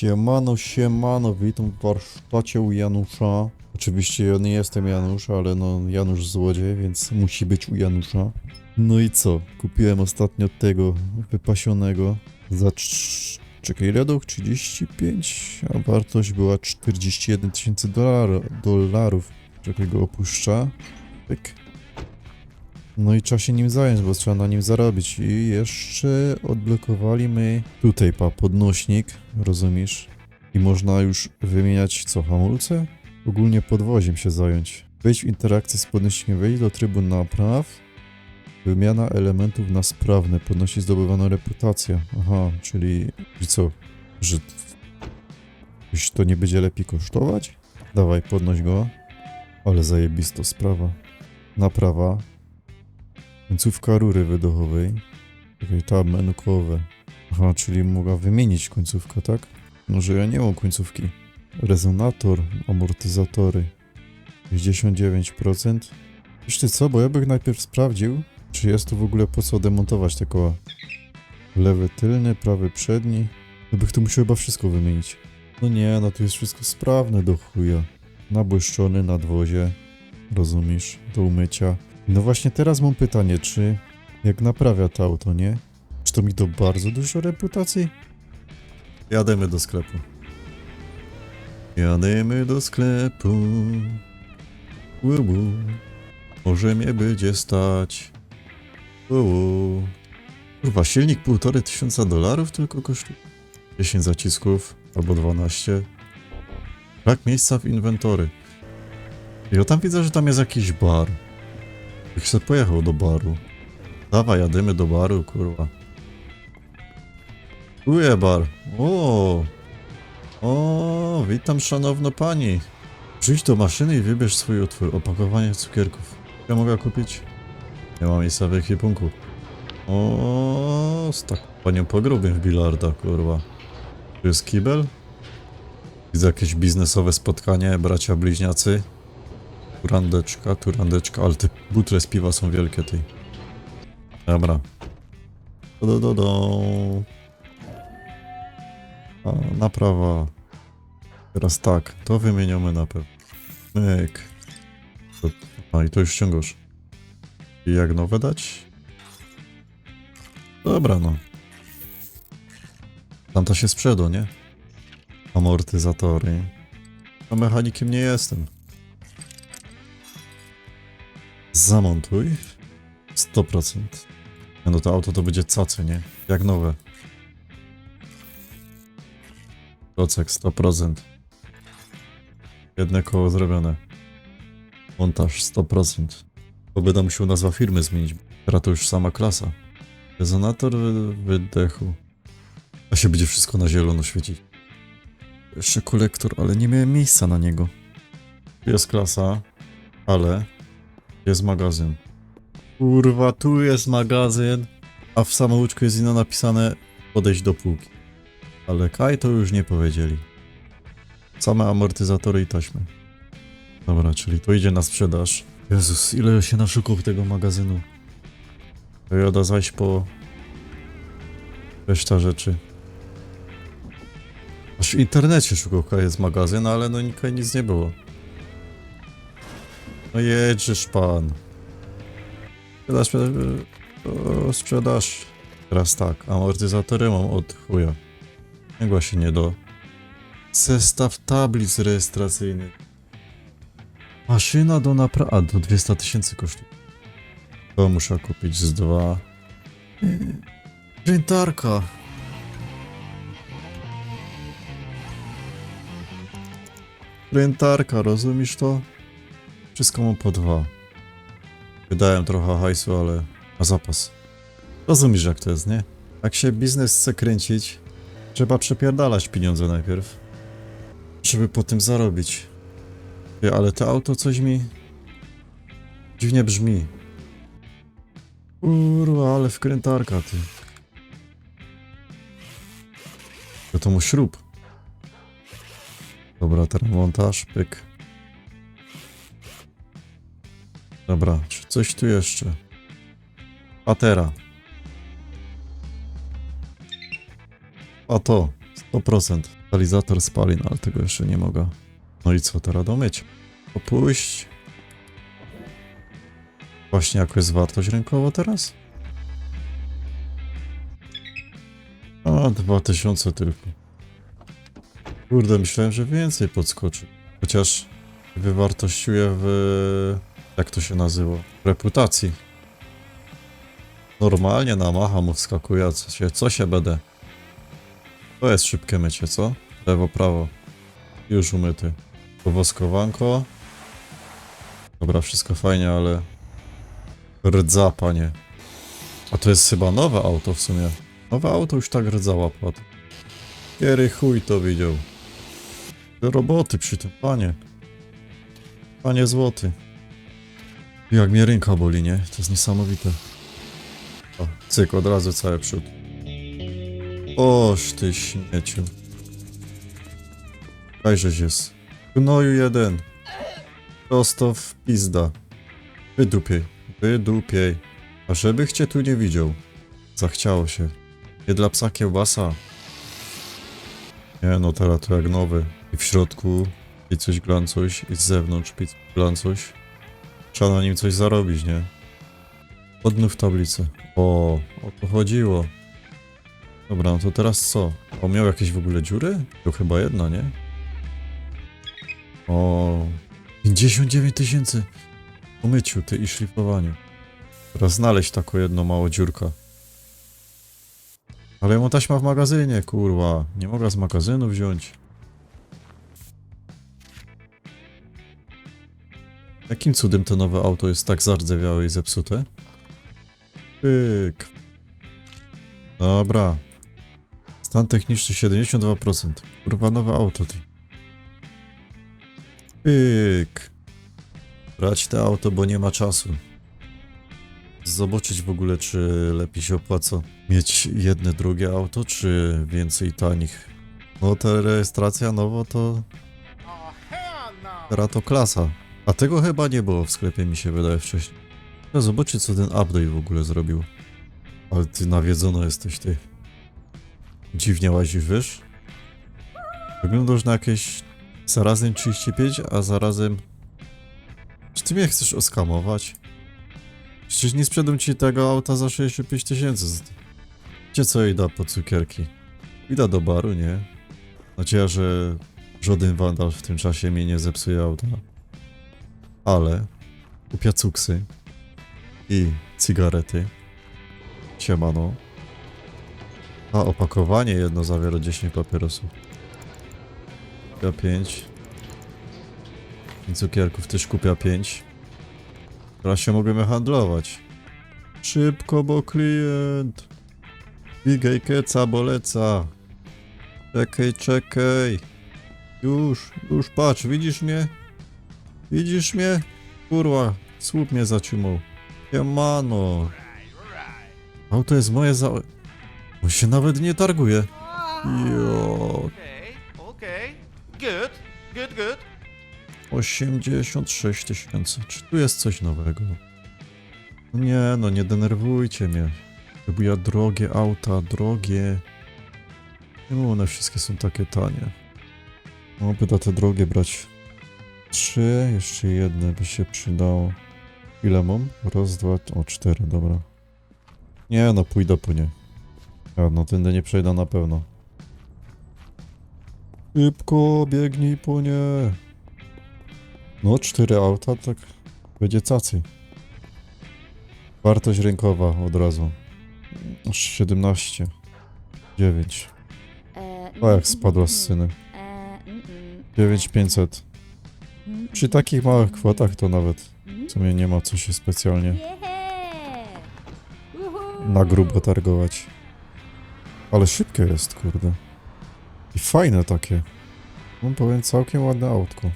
Siemano, siemano, witam w warsztacie u Janusza. Oczywiście ja nie jestem Janusz, ale no Janusz złodziej, więc musi być u Janusza. No i co? Kupiłem ostatnio tego wypasionego za... cz- Czekaj, ile dał? 35, a wartość była 41 tysięcy dolar- dolarów. Czekaj, go opuszcza. Pyk. No i trzeba się nim zająć, bo trzeba na nim zarobić. I jeszcze odblokowali my tutaj, pa, podnośnik, rozumiesz? I można już wymieniać co, hamulce? Ogólnie podwoziem się zająć. Wejdź w interakcję z podnośnikiem, wejdź do trybu napraw. Wymiana elementów na sprawne, podnosi zdobywaną reputację. Aha, czyli, czyli co, że już to nie będzie lepiej kosztować? Dawaj, podnoś go. Ale zajebisto sprawa. Naprawa. Końcówka rury wydechowej. Czekaj, tab menukowe. Aha, czyli mogła wymienić końcówkę, tak? Może ja nie mam końcówki. Rezonator, amortyzatory. 69%. Wiesz ty co, bo ja bym najpierw sprawdził, czy jest tu w ogóle po co demontować te koła. Lewy tylny, prawy przedni. Ja bych tu musiał chyba wszystko wymienić. No nie, no tu jest wszystko sprawne do chuja. Nabłyszczony nadwozie. Rozumiesz? Do umycia. No właśnie teraz mam pytanie, czy jak naprawia to auto, nie? Czy to mi to bardzo dużo reputacji? Jademy do sklepu. Jademy do sklepu. Uu, Może mnie będzie stać. Uu. Kurwa, silnik półtorej tysiąca dolarów tylko kosztuje. 10 zacisków albo 12. Brak miejsca w inwentory. I o tam widzę, że tam jest jakiś bar. Jak się pojechał do baru. Dawaj, jadymy do baru, kurwa. Tu jest bar. O, o, witam szanowna pani. Przyjdź do maszyny i wybierz swój utwór. Opakowanie cukierków. Ja mogę kupić? Nie mam miejsca w ekwipunku. O, z tak panią pogrubiem w bilarda, kurwa. Tu jest kibel? Widzę jakieś biznesowe spotkanie, bracia bliźniacy. Turandeczka, turandeczka, ale te butle z piwa są wielkie, ty. Dobra. Do, do, do, do. A, naprawa. Teraz tak, to wymieniamy na pewno. Myk. A, i to już ściągasz. I jak nowe dać? Dobra, no. Tamta się sprzedał, nie? Amortyzatory. A mechanikiem nie jestem. Zamontuj. 100%. No to auto to będzie cacy, nie? Jak nowe. Procek 100%. Jedne koło zrobione. Montaż 100%. Bo będę musiał nazwa firmy zmienić. Teraz to już sama klasa. Rezonator wy- wydechu. A się będzie wszystko na zielono świecić. Jeszcze kolektor, ale nie miałem miejsca na niego. Jest klasa, ale jest magazyn. Kurwa, tu jest magazyn, a w samouczku jest ino napisane podejść do półki. Ale Kaj to już nie powiedzieli. Same amortyzatory i taśmy. Dobra, czyli to idzie na sprzedaż. Jezus, ile się naszukał tego magazynu. To Joda zaś po reszta rzeczy. Aż w internecie szukał jest magazyn, ale no nikaj nic nie było. No jedziesz pan. Sprzedaż, sprzedaż, sprzedaż. Teraz tak, amortyzatory mam od chuja. Się nie do. Zestaw tablic rejestracyjnych. Maszyna do naprawy. A, do 200 tysięcy kosztuje. To muszę kupić z dwa. Pryntarka. Pryntarka, rozumiesz to? Wszystko mam po dwa. Wydałem trochę hajsu, ale na zapas. Rozumiesz jak to jest, nie? Jak się biznes chce kręcić, trzeba przepierdalać pieniądze najpierw. Żeby potem zarobić. Ty, ale to auto coś mi... Dziwnie brzmi. Kurwa, ale wkrętarka, ty. To to mu śrub. Dobra, teraz montaż, pyk. Dobra, czy coś tu jeszcze? Patera. A to, 100%. Stabilizator spalin, ale tego jeszcze nie mogę. No i co teraz domyć? Opuść. Właśnie jaka jest wartość rynkowa teraz? A, 2000 tylko. Kurde, myślałem, że więcej podskoczy. Chociaż wywartościuje w... jak to się nazywa? Reputacji. Normalnie na macha mu wskakuje, co się, co się będę? To jest szybkie mycie, co? Lewo, prawo. Już umyty. Powoskowanko. Dobra, wszystko fajnie, ale... Rdza, panie. A to jest chyba nowe auto w sumie. Nowe auto już tak rdza łapło. Kiery chuj to widział. Roboty przy tym, panie. Panie złoty. Jak mnie ręka boli, nie? To jest niesamowite. O, cyk, od razu cały przód. Oż ty śmieciu. Dajżeś jest. Gnoju jeden. Prosto w pizda. Wydupiej. Wydupiej. A żebych cię tu nie widział. Zachciało się. Nie dla psa kiełbasa. Nie no, teraz to jak nowy. I w środku i coś glancuś, i z zewnątrz glancuś. Trzeba na nim coś zarobić, nie? Odnów tablicę. O, o to chodziło. Dobra, no to teraz co? On miał jakieś w ogóle dziury? To chyba jedna, nie? O, 59 tysięcy po myciu, ty i szlifowaniu. Teraz znaleźć taką jedną małą dziurkę. Ale mam taśma w magazynie, kurwa. Nie mogę z magazynu wziąć. Jakim cudem to nowe auto jest tak zardzewiałe i zepsute? Pyk. Dobra. Stan techniczny 72%. Kurwa, nowe auto. Ty. Pyk. Brać to auto, bo nie ma czasu. Zobaczyć w ogóle, czy lepiej się opłaca mieć jedne, drugie auto, czy więcej tanich. No ta rejestracja nowo to... Teraz to klasa. A tego chyba nie było w sklepie, mi się wydaje wcześniej. No zobaczcie, co ten update w ogóle zrobił. Ale ty nawiedzono jesteś, ty. Dziwnie łazisz, wiesz? Wyglądasz na jakieś zarazem 35, a zarazem... Czy ty mnie chcesz oskamować? Przecież nie sprzedam ci tego auta za 65 tysięcy. Gdzie co jej da po cukierki? Idę do baru, nie? Nadzieja, że żaden wandal w tym czasie mi nie zepsuje auta. Ale kupia cuksy i cygarety. Siemano. A opakowanie jedno zawiera 10 papierosów. Kupia 5. I cukierków też kupia 5. Teraz się możemy handlować. Szybko, bo klient. Bigaj keca, boleca. Czekaj, czekaj. Już, już patrz, widzisz mnie? Widzisz mnie? Kurwa, słup mnie zaciumał. Siemano. Auto jest moje za... On się nawet nie targuje. Jo, Okay, okay. Good, good, good. 86 tysięcy. Czy tu jest coś nowego? Nie, no nie denerwujcie mnie. Lubię drogie auta, drogie. Czemu one wszystkie są takie tanie? No, by te drogie brać. Trzy, jeszcze jedne by się przydało. Ile mam? Raz, dwa, o cztery, dobra. Nie, no pójdę po nie. A, no tędy nie przejdę na pewno. Szybko, biegnij po nie. No, cztery auta, tak będzie cacy. Wartość rynkowa od razu. Aż 17. 9. E, O, jak spadła z syny. E, mm, mm. 9500. Przy takich małych kwotach to nawet w sumie nie ma co się specjalnie na grubo targować. Ale szybkie jest, kurde. I fajne takie. No powiem, całkiem ładne autko.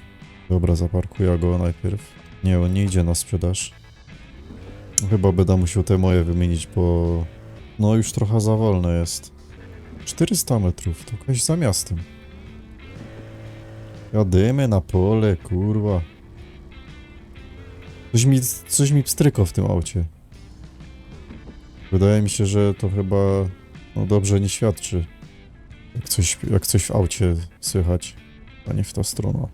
Dobra, zaparkuję go najpierw. Nie, on nie idzie na sprzedaż. Chyba będę musiał te moje wymienić, bo... No już trochę za wolne jest. 400 metrów, to jakaś za miastem. Jadymy na pole, kurwa. Coś mi, coś mi pstryko w tym aucie. Wydaje mi się, że to chyba no dobrze nie świadczy. Jak coś, jak coś w aucie słychać, a nie w ta strona.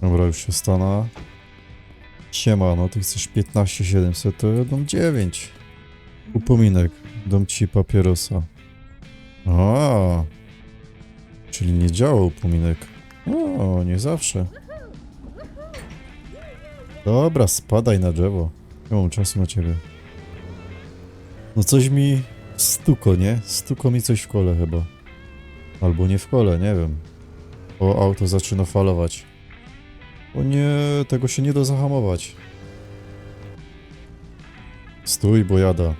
Dobra, już się stana. Siema, no ty chcesz 15 700, to ja dam 9. Upominek, dam ci papierosa. A, czyli nie działa upominek. O, nie zawsze. Dobra, spadaj na drzewo. Nie mam czasu na ciebie. No coś mi stuko, nie? Stuko mi coś w kole chyba. Albo nie w kole, nie wiem. O, auto zaczyna falować. O nie, tego się nie da zahamować. Stój, bo jada.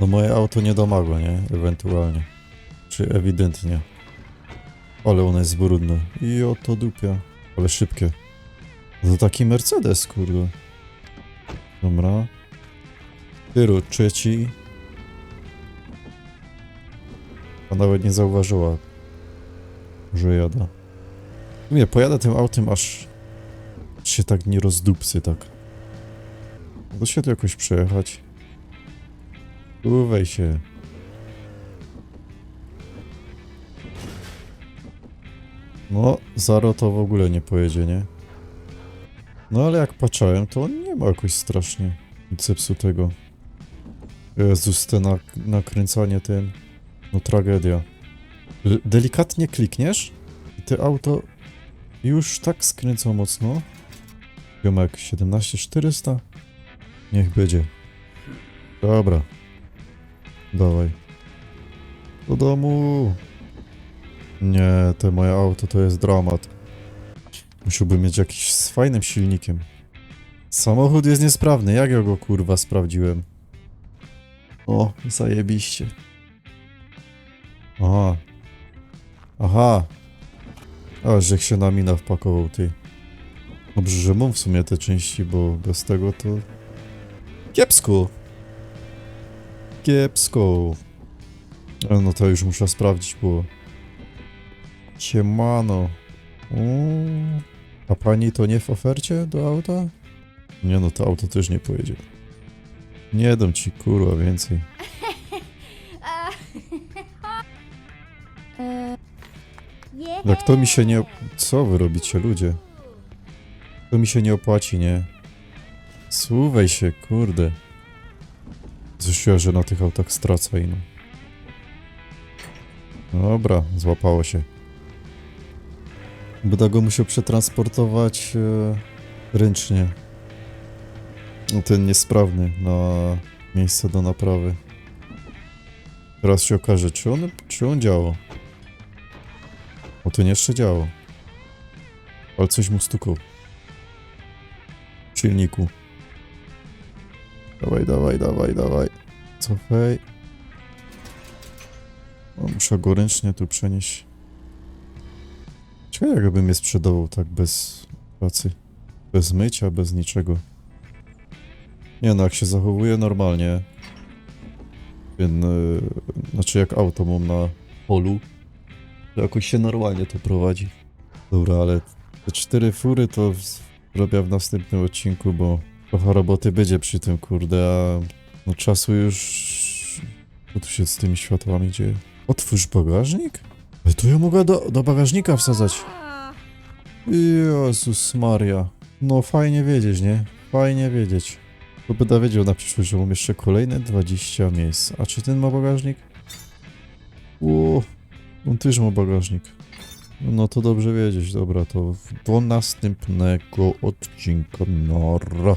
No moje auto nie domaga, nie? Ewentualnie. Czy ewidentnie. Ale ono jest brudne. I oto dupia. Ale szybkie. To taki Mercedes, kurde. Dobra. Tyru, trzeci. A nawet nie zauważyła, że jada. Nie, pojadę tym autem, aż się tak nie rozdupcy, tak. Da się tu jakoś przejechać. Uwej się. No, Zaro to w ogóle nie pojedzie, nie? No ale jak patrzałem, to on nie ma jakoś strasznie nic zepsutego. Jezus, te nak nakręcanie tym... No tragedia. L delikatnie klikniesz i te auto już tak skręca mocno. Jomek 17400? Niech będzie. Dobra. Dawaj. Do domu. Nie, te moje auto to jest dramat. Musiałbym mieć jakiś z fajnym silnikiem. Samochód jest niesprawny, jak ja go kurwa sprawdziłem? O, zajebiście. Aha. Aha. A, że się na mina wpakował, ty. Dobrze, że mam w sumie te części, bo bez tego to... Kiepsko. Kiepsko. No to już muszę sprawdzić, bo... Siemano. Uuu. A pani to nie w ofercie do auta? Nie no, to auto też nie pojedzie. Nie dam ci kurwa więcej. Jak to mi się nie... Co wy robicie, ludzie? To mi się nie opłaci, nie? Słuwej się, kurde. Zresztą, że na tych autach stracę ino. Dobra, złapało się. Będę go musiał przetransportować e, ręcznie. No, ten niesprawny na miejsce do naprawy. Teraz się okaże, czy on, czy on działa. O, to nie jeszcze działo. Ale coś mu stukło. W silniku. Dawaj, dawaj, dawaj, dawaj. Cofaj. O, muszę go ręcznie tu przenieść. Ciekawe jakbym je sprzedawał tak bez pracy. Bez mycia, bez niczego. Nie no, jak się zachowuje normalnie. Więc, yy, znaczy jak auto mam na polu, to jakoś się normalnie to prowadzi. Dobra, ale te cztery fury to w- robię w następnym odcinku, bo trochę roboty będzie przy tym, kurde, a no czasu już... Co tu się z tymi światłami dzieje? Otwórz bagażnik? Ale to ja mogę do, do bagażnika wsadzać. Jezus Maria. No fajnie wiedzieć, nie? Fajnie wiedzieć. To będę wiedział na przyszłość, że mam jeszcze kolejne 20 miejsc. A czy ten ma bagażnik? Ło, on też ma bagażnik. No to dobrze wiedzieć, dobra, to do następnego odcinka. Nara.